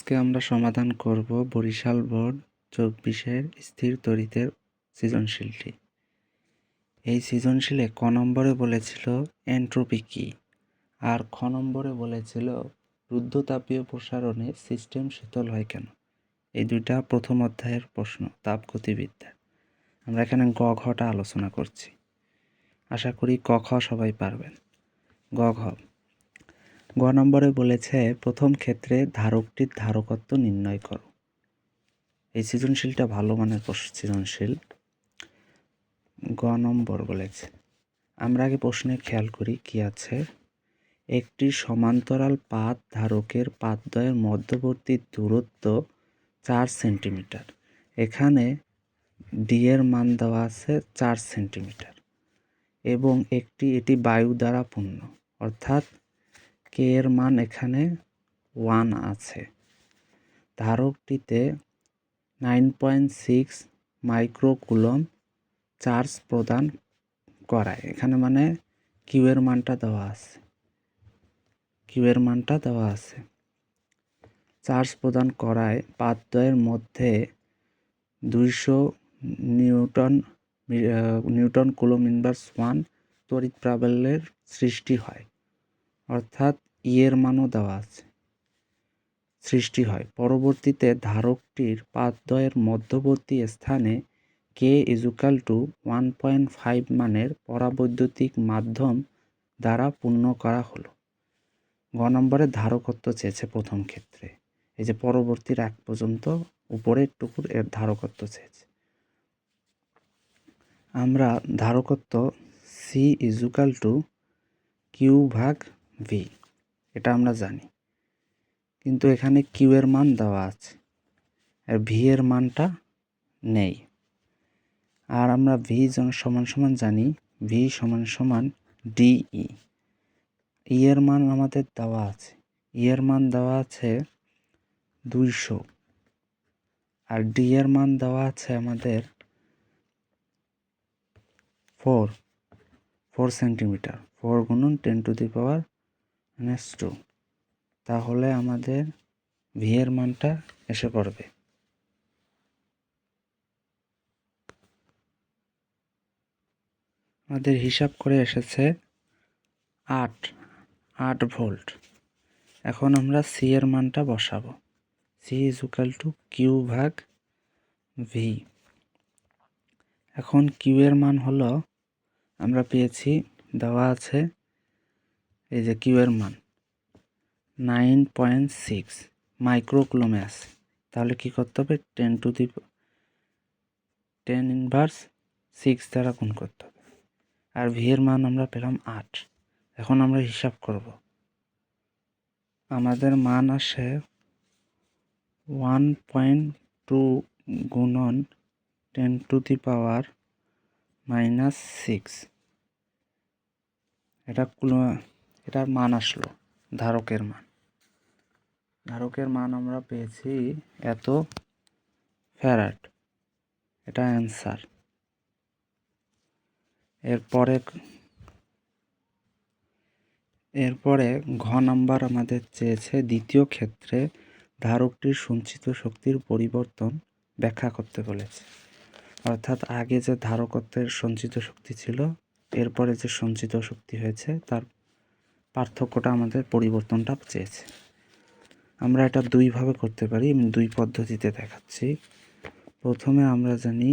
আজকে আমরা সমাধান করব বরিশাল বোর্ড চব্বিশের স্থির তড়িতের সৃজনশীলটি। এই সৃজনশীলে ক নম্বরে বলেছিল এন্ট্রপি কী? আর খ নম্বরে বলেছিল রুদ্ধতাপীয় প্রসারণে সিস্টেম শীতল হয় কেন? এই দুইটা প্রথম অধ্যায়ের প্রশ্ন তাপগতিবিদ্যা আমরা এখানে গ ঘটা আলোচনা করছি। আশা করি ক, খ সবাই পারবেন। গ, ঘ। গ নম্বরে বলেছে, প্রথম ক্ষেত্রে ধারকটির ধারকত্ব নির্ণয় করো। এই সৃজনশীলটা ভালো মানের সৃজনশীল। গ নম্বর বলেছে, আমরা আগে প্রশ্নে খেয়াল করি কি আছে। একটি সমান্তরাল পাত ধারকের পাতদ্বয়ের মধ্যবর্তী দূরত্ব চার সেন্টিমিটার। এখানে ডি এর মান দেওয়া আছে চার সেন্টিমিটার এবং একটি, এটি বায়ু দ্বারা পূর্ণ। অর্থাৎ কে এর মান এখানে ওয়ান আছে। ধারকটিতে nine point six microcoulomb charge প্রদান করায়। এখানে মানে কিউ এর মানটা দেওয়া আছে। কিউ এর মানটা দেওয়া আছে। চার্জ প্রদান করায় পাতদ্বয়ের মধ্যে দুইশো newton newton coulomb inverse one তড়িৎ প্রাবল্যের সৃষ্টি হয়। অর্থাৎ ই এর মানও দেওয়া আছে। সৃষ্টি হয়। পরবর্তীতে ধারকটির পাতদ্বয়ের মধ্যবর্তী স্থানে K equal to one point five মানের পরাবৈদ্যুতিক মাধ্যম দ্বারা পূর্ণ করা হলো। গ নম্বরে ধারকত্ব চেয়েছে প্রথম ক্ষেত্রে। এই যে পরবর্তীর এক পর্যন্ত উপরের টুকুর এর ধারকত্ব চেয়েছে। আমরা ধারকত্ব সি ইজুকাল টু কিউ ভাগ ভি। এটা আমরা জানি। কিন্তু এখানে কিউ এর মান দেওয়া আছে আর ভি এর মানটা নেই। আর আমরা ভি সমান সমান জানি ভি সমান সমান ডিই ই এর মান আমাদের দেওয়া আছে। ই এর মান দেওয়া আছে দুইশো। আর ডি এর মান দেওয়া আছে আমাদের ফোর ফোর সেন্টিমিটার ফোর গুণন ten to the power minus two তাহলে আমাদের ভি এর মানটা এসে পড়বে। আমাদের হিসাব করে এসেছে আট আট ভোল্ট। এখন আমরা সি এর মানটা বসাবো। C is equal to Q ভাগ ভি এখন কিউ এর মান হলো, আমরা পেয়েছি, দেওয়া আছে এই যে কিউ এর মান। নাইন পয়েন্ট সিক্স মাইক্রোকুলমে আছে তাহলে কি করতে হবে? Ten to the ten inverse six দ্বারা গুণ করতে হবে। আর ভি এর মান আমরা পেলাম আট। এখন আমরা হিসাব করব। আমাদের মান আসে ওয়ান পয়েন্ট টু গুণন ten to the power minus six. এটা কুলো- এটার মান আসলো, ধারকের মান। ধারকের মান আমরা পেয়েছি এত ফ্যারাড, এটা অ্যান্সার। এরপরে এরপরে ঘ নাম্বার আমাদের চেয়েছে দ্বিতীয় ক্ষেত্রে ধারকটির সঞ্চিত শক্তির পরিবর্তন ব্যাখ্যা করতে বলেছে। অর্থাৎ আগে যে ধারকত্বের সঞ্চিত শক্তি ছিল, এরপরে যে সঞ্চিত শক্তি হয়েছে, তার পার্থক্যটা আমাদের পরিবর্তনটা চেয়েছে। আমরা এটা দুইভাবে করতে পারি দুই পদ্ধতিতে দেখাচ্ছি। প্রথমে আমরা জানি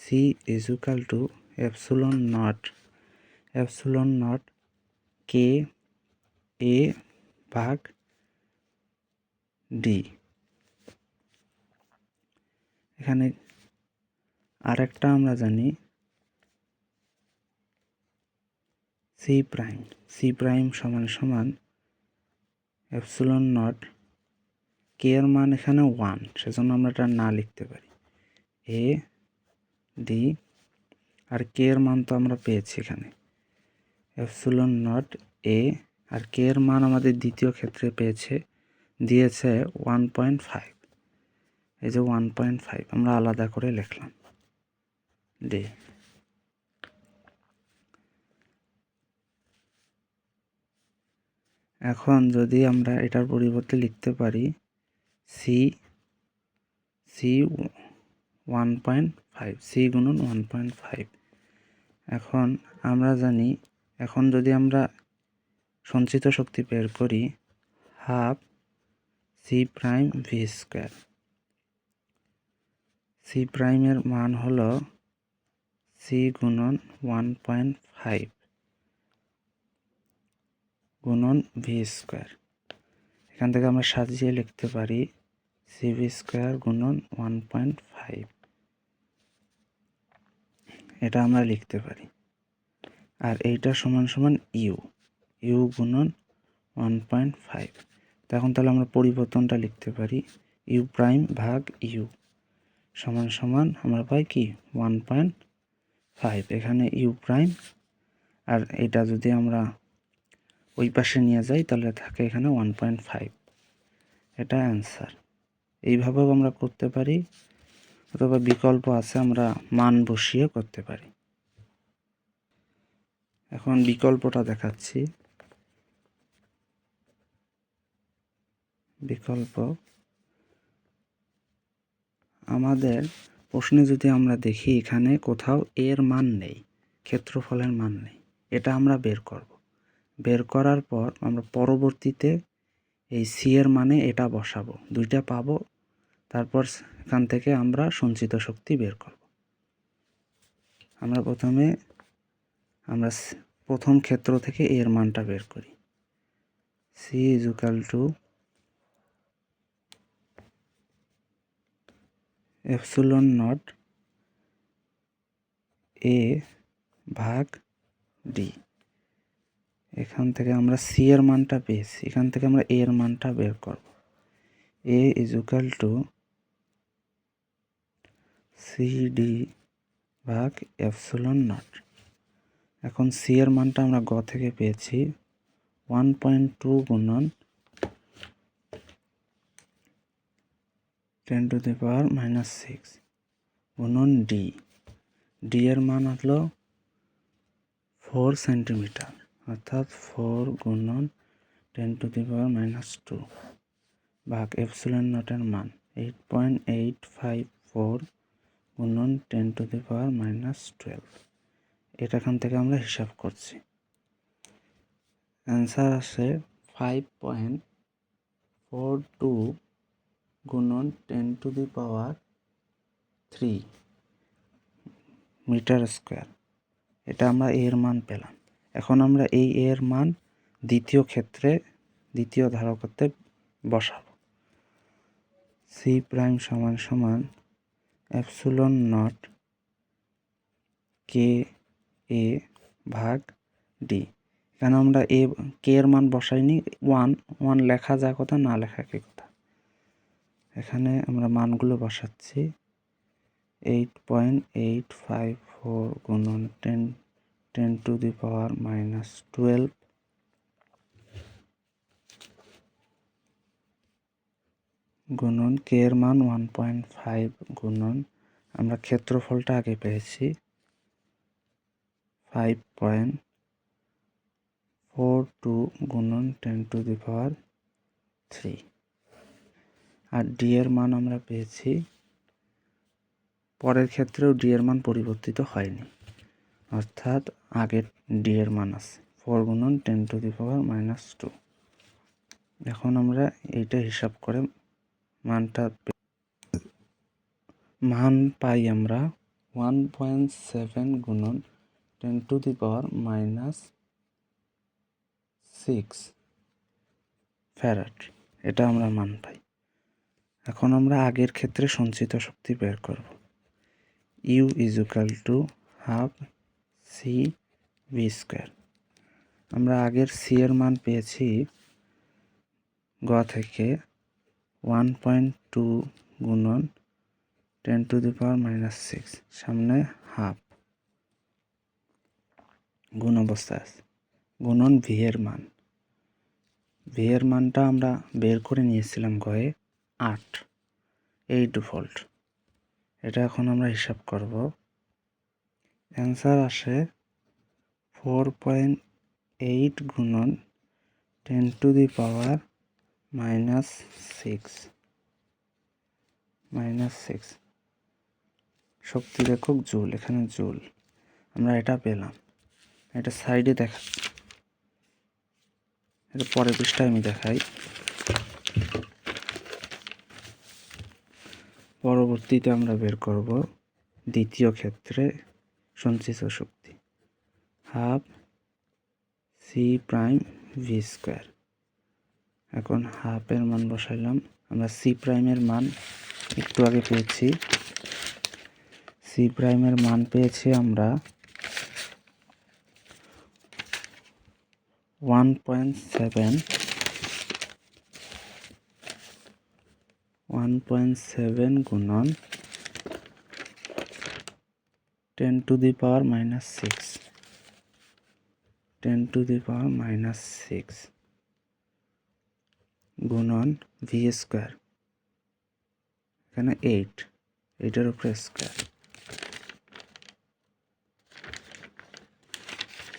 C equal to epsilon nought epsilon nought K A ভাগ ডি এখানে আরেকটা আমরা জানি সি প্রাইম সি প্রাইম সমান সমান এপসিলন নট কে এর মান এখানে ওয়ান সেজন্য আমরা এটা না লিখতে পারি। এ ডি আর কে এর মান তো আমরা পেয়েছি এখানে। এপসিলন নট এ আর কে এর মান আমাদের দ্বিতীয় ক্ষেত্রে পেয়েছে, দিয়েছে ওয়ান পয়েন্ট ফাইভ এই যে ওয়ান পয়েন্ট ফাইভ আমরা আলাদা করে লিখলাম। ডি এখন যদি আমরা এটার পরিবর্তে লিখতে পারি C C one point five C গুণন ওয়ান পয়েন্ট ফাইভ এখন আমরা জানি, এখন যদি আমরা সঞ্চিত শক্তি বের করি half C prime V square C প্রাইমের মান হলো সি গুণন ওয়ান পয়েন্ট ফাইভ গুণন ভি স্কোয়ার এখান থেকে আমরা সাজিয়ে লিখতে পারি সি ভি স্কোয়ার গুণন ওয়ান পয়েন্ট ফাইভ এটা আমরা লিখতে পারি। আর এইটা সমান সমান ইউ ইউ গুণন ওয়ান পয়েন্ট ফাইভ তখন তাহলে আমরা পরিবর্তনটা লিখতে পারি। ইউ প্রাইম ভাগ ইউ সমান সমান আমরা পাই কি? ওয়ান পয়েন্ট ফাইভ এখানে ইউ প্রাইম আর এটা যদি আমরা ওই পাশে নিয়ে যাই, তাহলে থাকে এখানে ওয়ান পয়েন্ট ফাইভ এটা অ্যান্সার এইভাবেও আমরা করতে পারি, অথবা বিকল্প আছে, আমরা মান বসিয়ে করতে পারি। এখন বিকল্পটা দেখাচ্ছি। বিকল্প। আমাদের প্রশ্নে যদি আমরা দেখি এখানে কোথাও এর মান নেই, ক্ষেত্রফলের মান নেই, এটা আমরা বের করব। বের করার পর আমরা পরবর্তীতে এই সি এর মানে এটা বসাবো। দুইটা পাবো। তারপর এখান থেকে আমরা সঞ্চিত শক্তি বের করব। আমরা প্রথমে, আমরা প্রথম ক্ষেত্র থেকে এর মানটা বের করি। C equal to epsilon nought A ভাগ ডি এখান থেকে আমরা সি এর মানটা পেয়েছি। এখান থেকে আমরা এ এর মানটা বের করব। A equal to C D ভাগ এপসুলন নট এখন সি এর মানটা আমরা গ থেকে পেয়েছি। ওয়ান পয়েন্ট টু গুণন ten to the power minus six গুণন ডি ডি এর মান হলো ফোর সেন্টিমিটার অর্থাৎ ফোর গুণন ten to the power minus two ভাগ এপসিলন নটের মান। Eight point eight five four গুণন ten to the power minus twelve. এটা এখান থেকে আমরা হিসাব করছি। অ্যান্সার আসে ফাইভ পয়েন্ট ফোর টু গুণন ten to the power three metre square. এটা আমরা এর মান পেলাম। এখন আমরা এই এর মান দ্বিতীয় ক্ষেত্রে, দ্বিতীয় ধারকতে বসাব। সি প্রাইম সমান সমান অ্যাপসুলন নট কে এ ভাগ ডি এখানে আমরা এ কে এর মান বসাইনি? ওয়ান ওয়ান লেখা যা কথা না লেখা কি কথা? এখানে আমরা মানগুলো বসাচ্ছি। Eight point eight five four গুণন ten ten to the power minus twelve. গুণন কে এর মান ওয়ান পয়েন্ট ফাইভ গুণন। আমরা ক্ষেত্রফলটা আগে পেয়েছি। ফাইভ পয়েন্ট ফোর টু গুণন ten to the power three. R D এর মান আমরা পেয়েছি। পরের ক্ষেত্রেও ডি এর মান পরিবর্তিত হয়নি। অর্থাৎ আগের ডি এর মান আছে। ফোর গুণন ten to the power minus two এখন আমরা এইটা হিসাব করে মানটা মান পাই আমরা ওয়ান পয়েন্ট সেভেন গুণন ten to the power minus six farad এটা আমরা মান পাই। এখন আমরা আগের ক্ষেত্রে সঞ্চিত শক্তি বের করব। U is equal to half C V square আমরা আগের সি এর মান পেয়েছি গ থেকে ওয়ান পয়েন্ট টু গুণন ten to the power minus six সামনে হাফ গুণ অবস্থা আছে। গুণন ভি এর মান। ভি এর মানটা আমরা বের করে নিয়েছিলাম গয়ে আট। এইট ভোল্ট এটা এখন আমরা হিসাব করব। অ্যান্সার আসে ফোর পয়েন্ট এইট গুণন ten to the power minus six minus six শক্তির একক জুল, এখানে জুল। আমরা এটা পেলাম। এটা সাইডে দেখা এটা পরের পৃষ্ঠায় আমি দেখাই। পরবর্তীতে আমরা বের করব দ্বিতীয় ক্ষেত্রে সঞ্চিত শক্তি। Half C prime V square. এখন হাফের মান বসাইলাম। আমরা সি প্রাইমের মান একটু আগে পেয়েছি। সি প্রাইমের মান পেয়েছি আমরা one point seven, one point seven গুণন ten to the power minus six. Ten to the power minus six গুণন ভি স্কোয়ার, এখানে এইট, এইটের উপরে স্কোয়ার।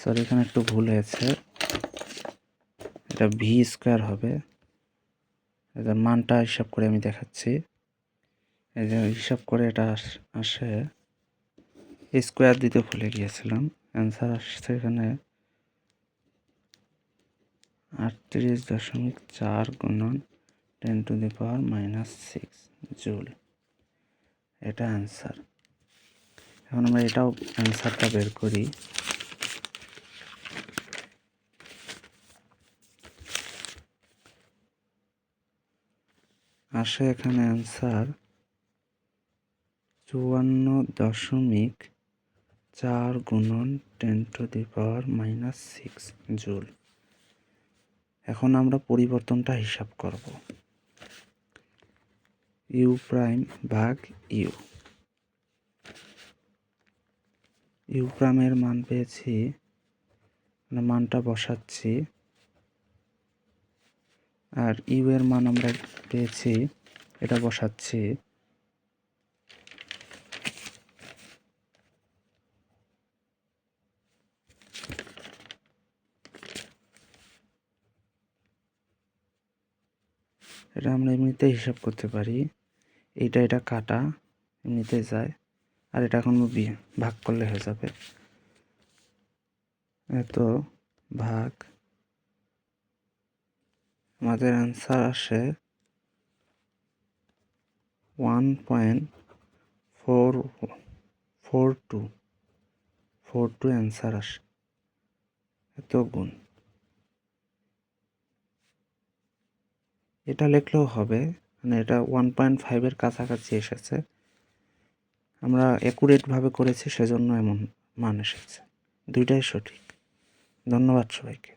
সরি এখানে একটু ভুল হয়েছে। এটা ভি স্কোয়ার হবে। এটার মানটা হিসাব করে আমি দেখাচ্ছি। এই যে হিসাব করে এটা আসে স্কোয়ার দিতে ভুলে গিয়েছিলাম। অ্যান্সার আসছে এখানে। আটত্রিশ দশমিক চার গুণন ten to the power minus six joule এটা অ্যান্সার এখন আমরা এটাও অ্যান্সারটা বের করি। আসে এখানে অ্যান্সার চুয়ান্ন দশমিক চার গুণন ten to the power minus six joule এখন আমরা পরিবর্তনটা হিসাব করব। ইউ প্রাইম ভাগ ইউ ইউ প্রাইমের মান পেয়েছি মানে মানটা বসাচ্ছি। আর ইউ এর মান আমরা পেয়েছি, এটা বসাচ্ছি। এটা আমরা এমনিতেই হিসাব করতে পারি। এইটা, এটা কাটা এমনিতে যায়। আর এটা এখন ভাগ করলে হয়ে যাবে। এত ভাগ। আমাদের অ্যান্সার আসে one point four four two four two answer আসে। এত গুণ। এটা লিখলেও হবে। মানে এটা ওয়ান পয়েন্ট ফাইভের কাছাকাছি এসেছে। আমরা অ্যাকুরেটভাবে করেছি, সেজন্য এমন মান এসেছে। দুইটাই সঠিক। ধন্যবাদ সবাইকে।